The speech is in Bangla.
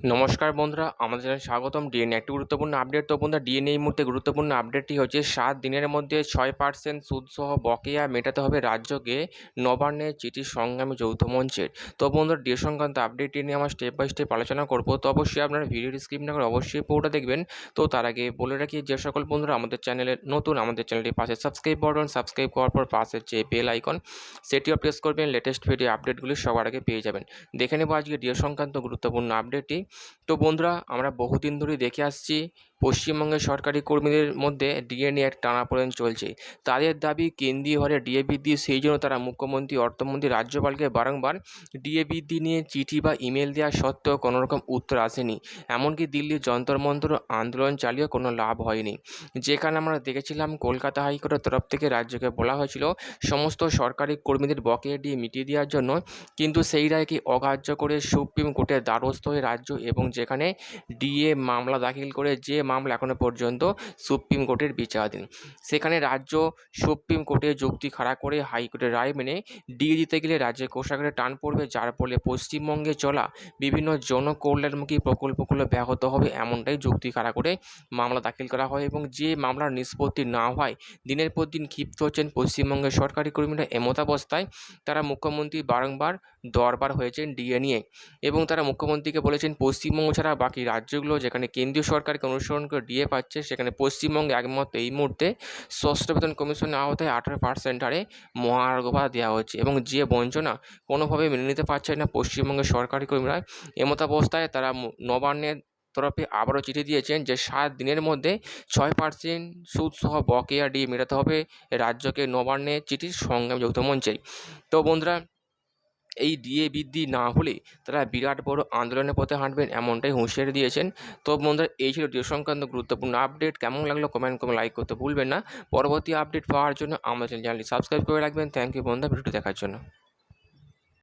নমস্কার বন্ধুরা, আমাদের চ্যানেলে স্বাগতম ডিএনএ একটি গুরুত্বপূর্ণ আপডেট তো বন্ধুরা ডিএনএ এই মুহূর্তে গুরুত্বপূর্ণ আপডেটটি হচ্ছে সাত দিনের মধ্যে ছয় পার্সেন্ট সুদসহ বকেয়া মেটাতে হবে রাজ্যকে নবান্নের চিঠি সংগ্রামী যৌথ মঞ্চের। তো বন্ধুরা ডিএ সংক্রান্ত আপডেটটি নিয়ে আমরা স্টেপ বাই স্টেপ আলোচনা করব। তো অবশ্যই আপনারা ভিডিওটি স্ক্রিপ না করে অবশ্যই পুরোটা দেখবেন। তো তার আগে বলে রাখি, যে সকল বন্ধুরা আমাদের চ্যানেলে নতুন, আমাদের চ্যানেলটি পাশে সাবস্ক্রাইব বাটন সাবস্ক্রাইব করার পর পাশের যে বেল আইকন সেটিও প্রেস করবেন। লেটেস্ট ভিডিও আপডেটগুলি সবার আগে পেয়ে যাবেন। দেখে নেব আজকে ডিএ সংক্রান্ত গুরুত্বপূর্ণ আপডেটটি তো বন্ধুরা আমরা বহুদিন ধরেই দেখে আসছি পশ্চিমবঙ্গের সরকারি কর্মীদের মধ্যে ডিএ নিয়ে এক টানাপোড়েন চলছে। তাদের দাবি, কেন্দ্রীয় হারে ডিএ বৃদ্ধি সেই জন্য তারা মুখ্যমন্ত্রী, অর্থমন্ত্রী, রাজ্যপালকে বারংবার ডিএ বৃদ্ধি নিয়ে চিঠি বা ইমেল দেওয়া সত্ত্বেও কোনো রকম উত্তর আসেনি। এমনকি দিল্লির যন্তর মন্তর আন্দোলন চালিয়েও কোনো লাভ হয়নি। যেখানে আমরা দেখেছিলাম, কলকাতা হাইকোর্টের তরফ থেকে রাজ্যকে বলা হয়েছিল, সমস্ত সরকারি কর্মীদের বকেয়া দিয়ে মিটিয়ে দেওয়ার জন্য। কিন্তু সেই রায়কে অগ্রাহ্য করে সুপ্রিম কোর্টের দ্বারস্থ হয়ে রাজ্য এবং যেখানে ডিএ মামলা দাখিল করে যে মামলা এখনও পর্যন্ত সুপ্রিম কোর্টের বিচারাধীন। সেখানে রাজ্য সুপ্রিম কোর্টে যুক্তি খাড়া করে হাইকোর্টের রায় মেনে ডিএ দিতে গেলে রাজ্যের কোষাগারে টান পড়বে, যার ফলে পশ্চিমবঙ্গে চলা বিভিন্ন জনকল্যাণমুখী প্রকল্পগুলো ব্যাহত হবে এমনটাই যুক্তি খাড়া করে মামলা দাখিল করা হয় এবং যে মামলার নিষ্পত্তি না হয়, দিনের পর দিন ক্ষিপ্ত হচ্ছেন পশ্চিমবঙ্গের সরকারি কর্মীরা। এমতাবস্থায় তারা মুখ্যমন্ত্রী বারংবার দরবার হয়েছেন ডিএ নিয়ে এবং তারা মুখ্যমন্ত্রীকে বলেছেন, পশ্চিমবঙ্গ ছাড়া বাকি রাজ্যগুলো যেখানে কেন্দ্রীয় সরকারকে অনুসরণ করে ডিএ পাচ্ছে, সেখানে পশ্চিমবঙ্গে একমাত্র এই মুহূর্তে ষষ্ঠ বেতন কমিশনের আওতায় আঠারো পার্সেন্ট হারে মহার্ঘ দেওয়া হচ্ছে এবং যে বঞ্চনা কোনোভাবে মেনে নিতে পারছে না পশ্চিমবঙ্গের সরকারি কর্মীরা। এমতাবস্থায় তারা নবান্নের তরফে আবারও চিঠি দিয়েছেন যে সাত দিনের মধ্যে ছয় পার্সেন্ট সুদসহ বকেয়া ডিএ মেটাতে হবে রাজ্যকে নবান্নের চিঠির সংগ্রাম যৌথ মঞ্চে। তো বন্ধুরা এই ডিএ বৃদ্ধি না হলে তারা বিরাট বড় আন্দোলনের পথে হাঁটবেন, এমনটাই হুঁশিয়ারি দিয়েছেন। তো বন্ধুরা, এই ছিল ডিও সংক্রান্ত গুরুত্বপূর্ণ আপডেট। কেমন লাগল কমেন্ট করে লাইক করতে ভুলবেন না। পরবর্তী আপডেট পাওয়ার জন্য আমাদের চ্যানেলটি সাবস্ক্রাইব করে রাখবেন। থ্যাংক ইউ বন্ধুরা, ভিডিওটি দেখার জন্য।